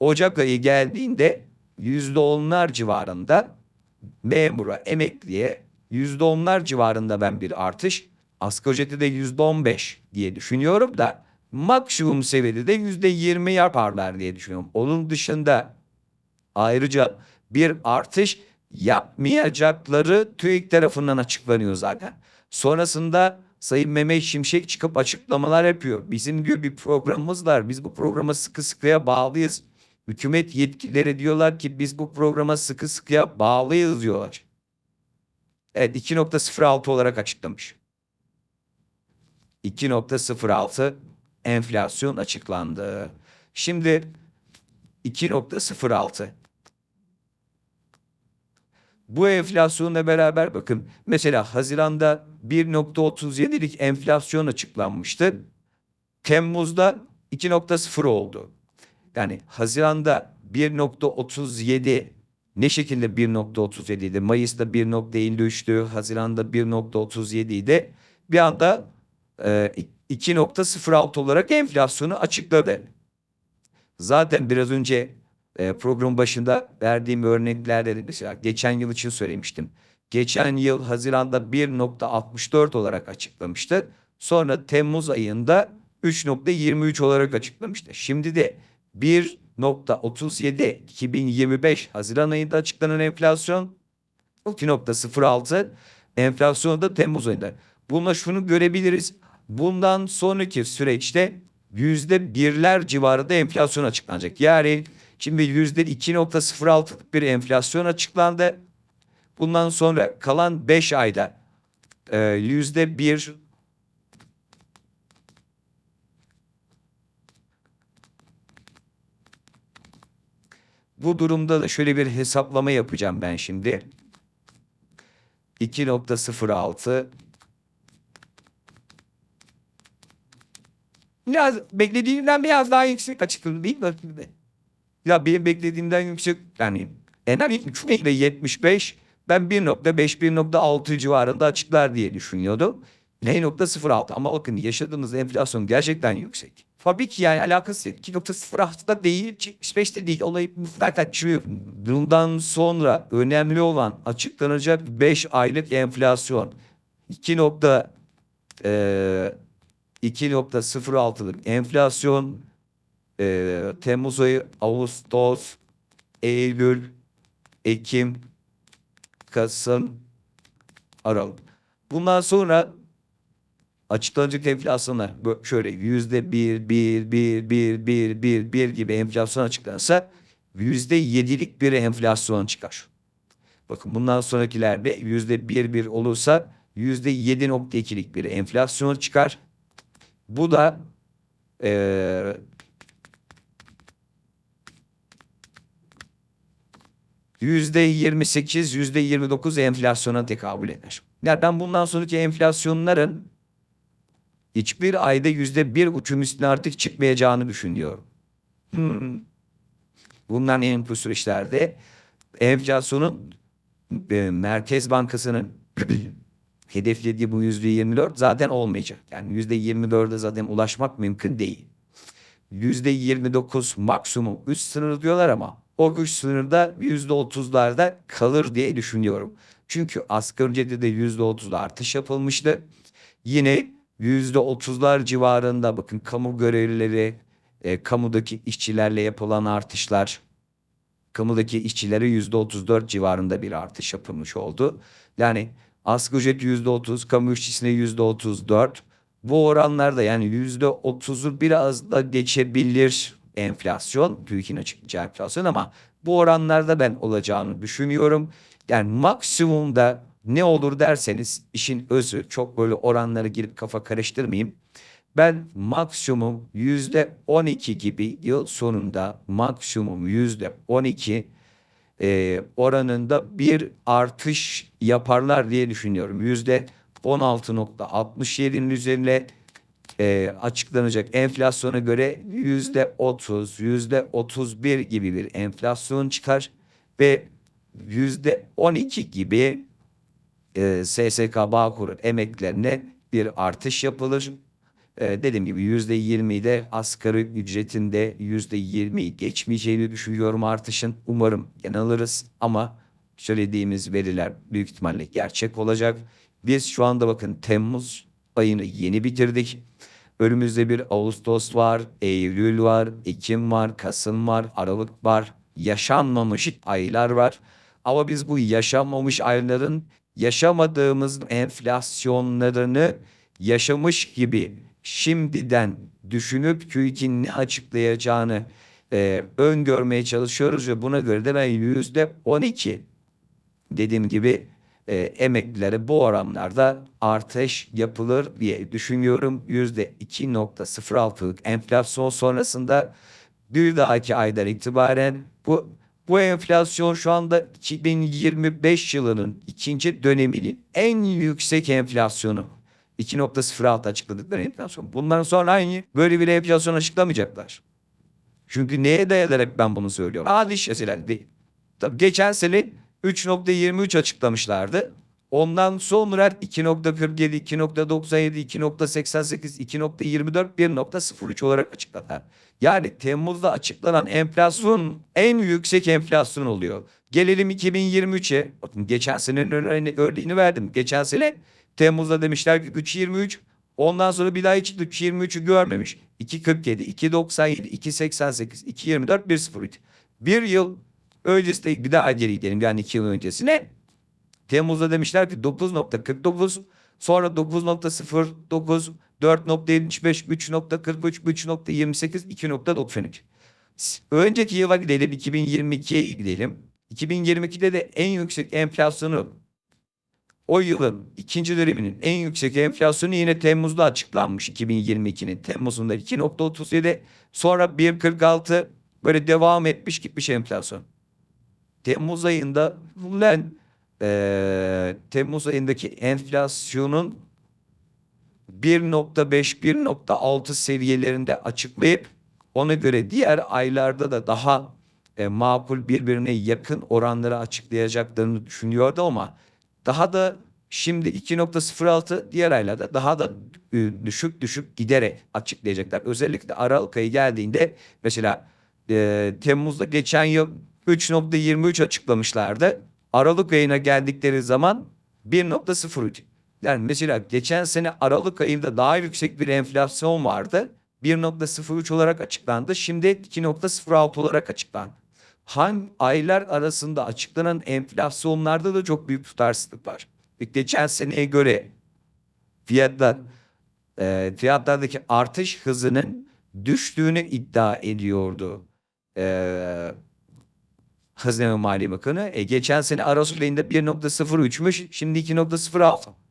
Ocak ayı geldiğinde yüzde onlar civarında memura, emekliye yüzde onlar civarında ben bir artış. Asgari ücreti de yüzde on beş diye düşünüyorum da maksimum seviyede de yüzde yirmi yaparlar diye düşünüyorum. Onun dışında ayrıca bir artış yapmayacakları TÜİK tarafından açıklanıyor zaten. Sonrasında Sayın Mehmet Şimşek çıkıp açıklamalar yapıyor. Bizim diyor bir programımız var. Biz bu programa sıkı sıkıya bağlıyız. Hükümet yetkilileri diyorlar ki biz bu programa sıkı sıkıya bağlıyız diyorlar. Evet 2.06 olarak açıklamış. 2.06 enflasyon açıklandı. Şimdi 2.06 bu enflasyonla beraber bakın mesela Haziran'da 1.37'lik enflasyon açıklanmıştı. Temmuz'da 2.0 oldu. Yani Haziran'da 1.37 ne şekilde 1.37 idi? Mayıs'ta 1.53'tü, Haziran'da 1.37 idi. Bir anda e, 2.06 olarak enflasyonu açıkladı. Zaten biraz önce e, program başında verdiğim örneklerde de mesela geçen yıl için söylemiştim. Geçen yıl Haziran'da 1.64 olarak açıklamıştı. Sonra Temmuz ayında 3.23 olarak açıklamıştı. Şimdi de 1.37 2025 Haziran ayında açıklanan enflasyon 2.06 enflasyon da Temmuz ayında. Bununla şunu görebiliriz. Bundan sonraki süreçte yüzde birler civarında enflasyon açıklanacak. Yani şimdi yüzde 2.06'lık bir enflasyon açıklandı. Bundan sonra kalan 5 ayda e, yüzde bir Bu durumda da şöyle bir hesaplama yapacağım ben şimdi. 2.06 Biraz beklediğimden biraz daha yüksek açıkladı değil mi? Ya benim beklediğimden yüksek yani en az 75 ben 1.5 1.6 civarında açıklar diye düşünüyordum. Ne.06 ama bakın yaşadığımız enflasyon gerçekten yüksek. Tabii ki yani alakası yok. 2.06'da değil 75'te değil olayı zaten şu bundan sonra önemli olan açıklanacak 5 aylık enflasyon 2. Ee, 2.06'lık enflasyon e, Temmuz ayı, Ağustos, Eylül, Ekim, Kasım, Aralık. Bundan sonra açıklanacak enflasyonlar şöyle yüzde bir, bir, bir, bir, bir, bir, bir gibi enflasyon açıklansa yüzde yedilik bir enflasyon çıkar. Bakın bundan sonrakilerde yüzde bir, bir olursa yüzde yedi nokta ikilik bir enflasyon çıkar. Bu da e, yüzde 28, yüzde 29 enflasyona tekabül eder. Yani ben bundan sonraki enflasyonların hiçbir ayda yüzde bir buçuk üstüne artık çıkmayacağını düşünüyorum. Hmm. Bundan en bu süreçlerde enflasyonun e, Merkez Bankası'nın hedeflediği bu yüzde 24 zaten olmayacak. Yani yüzde 24'e zaten ulaşmak mümkün değil. Yüzde 29 maksimum üst sınır diyorlar ama o üst sınırda yüzde 30'larda kalır diye düşünüyorum. Çünkü asgari ücrette de yüzde 30'da artış yapılmıştı. Yine 30'lar civarında bakın kamu görevlileri, e, kamudaki işçilerle yapılan artışlar, kamudaki işçilere yüzde 34 civarında bir artış yapılmış oldu. Yani Asgari ücret yüzde otuz, kamu işçisine yüzde otuz dört. Bu oranlarda yani yüzde otuzu biraz da geçebilir enflasyon. TÜİK'in açıklayacağı enflasyon ama bu oranlarda ben olacağını düşünüyorum. Yani maksimumda ne olur derseniz işin özü çok böyle oranlara girip kafa karıştırmayayım. Ben maksimum yüzde on iki gibi yıl sonunda maksimum yüzde on iki e, oranında bir artış yaparlar diye düşünüyorum. Yüzde 16.67'nin üzerine e, açıklanacak enflasyona göre yüzde 30, yüzde 31 gibi bir enflasyon çıkar ve yüzde 12 gibi e, SSK Bağkur'un emeklerine bir artış yapılır Ee, dediğim gibi yüzde 20'de asgari ücretinde yüzde 20'yi geçmeyeceğini düşünüyorum artışın. Umarım yanılırız ama söylediğimiz veriler büyük ihtimalle gerçek olacak. Biz şu anda bakın Temmuz ayını yeni bitirdik. Önümüzde bir Ağustos var, Eylül var, Ekim var, Kasım var, Aralık var. Yaşanmamış aylar var. Ama biz bu yaşanmamış ayların yaşamadığımız enflasyonlarını yaşamış gibi şimdiden düşünüp TÜİK'in ne açıklayacağını e, öngörmeye çalışıyoruz ve buna göre de ben yüzde 12 dediğim gibi e, emeklilere bu oranlarda artış yapılır diye düşünüyorum. Yüzde 2.06'lık enflasyon sonrasında bir dahaki aydan itibaren bu bu enflasyon şu anda 2025 yılının ikinci döneminin en yüksek enflasyonu. 2.06 açıkladıkları enflasyon. Bundan sonra aynı böyle bir enflasyon açıklamayacaklar. Çünkü neye dayanarak ben bunu söylüyorum? Adi şeyler değil. Tabii geçen sene 3.23 açıklamışlardı. Ondan sonra 2.47, 2.97, 2.88, 2.24, 1.03 olarak açıkladılar. Yani Temmuz'da açıklanan enflasyon en yüksek enflasyon oluyor. Gelelim 2023'e. Bakın geçen senenin örneğini, verdim. Geçen sene Temmuz'da demişler ki 3.23. Ondan sonra bir daha hiç 3.23'ü görmemiş. 2.47, 2.97, 2.88, 2.24, 1.03. Bir yıl öncesinde bir daha geri gidelim yani iki yıl öncesine. Temmuz'da demişler ki 9.49 sonra 9.09 4.75 3.43 3.28 2.93 Önceki yıla gidelim 2022'ye gidelim. 2022'de de en yüksek enflasyonu o yılın ikinci döneminin en yüksek enflasyonu yine Temmuz'da açıklanmış 2022'nin Temmuz'unda 2.37 sonra 1.46 böyle devam etmiş gitmiş enflasyon. Temmuz ayında ben e, Temmuz ayındaki enflasyonun 1.5-1.6 seviyelerinde açıklayıp ona göre diğer aylarda da daha e, makul birbirine yakın oranları açıklayacaklarını düşünüyordu ama daha da şimdi 2.06 diğer aylarda daha da e, düşük düşük giderek açıklayacaklar. Özellikle Aralık ayı geldiğinde mesela e, Temmuz'da geçen yıl 3.23 açıklamışlardı. Aralık ayına geldikleri zaman 1.03. Yani mesela geçen sene Aralık ayında daha yüksek bir enflasyon vardı. 1.03 olarak açıklandı. Şimdi 2.06 olarak açıklandı. Hangi aylar arasında açıklanan enflasyonlarda da çok büyük tutarsızlık var. Geçen seneye göre fiyatlar e, fiyatlardaki artış hızının düştüğünü iddia ediyordu. E, Hazine ve Maliye Bakanı. E, geçen sene Aralık ayında 1.03'müş şimdi 2.06.